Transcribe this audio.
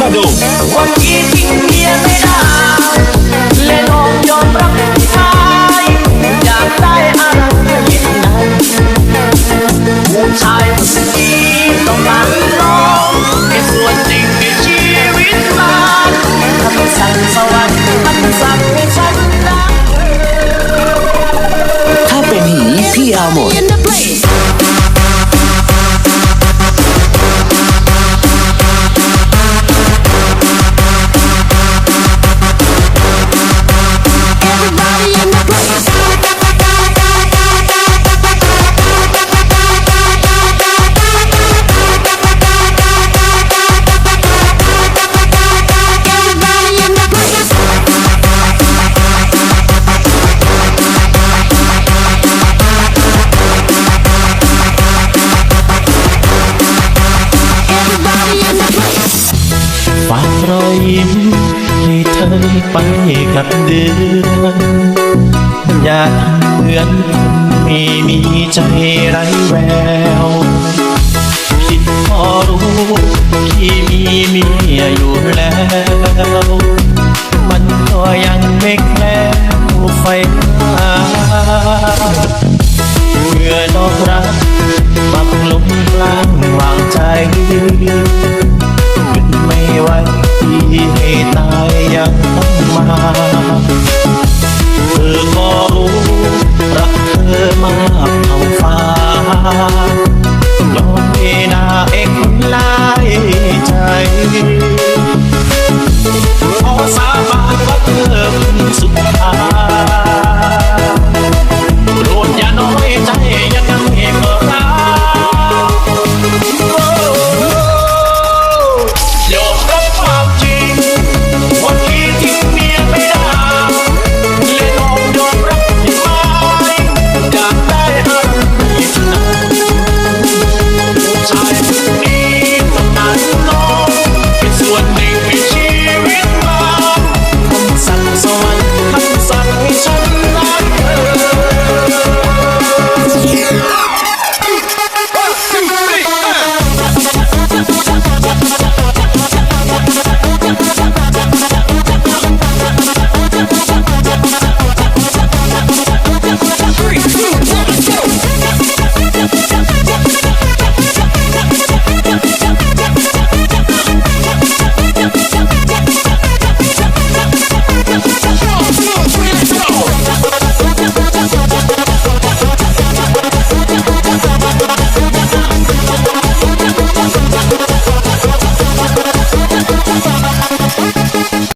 มาดูวันนี้ทิ้งเมียไม่ได้และน้องยอมรับชายอยากได้อะไรก็ยินดีผู้ชายคนนี้ต้องกองเนส่วนจริงในชีวิตมันทำสั่สวร กับเดือนอยากเหมือนคนไม่มีใจไรแววคิดพอรู้ที่มีเมียอยู่แล้ว มันก็ยังไม่แคล้วไฟเมื่อนอกรักบักลมกลางวางใจ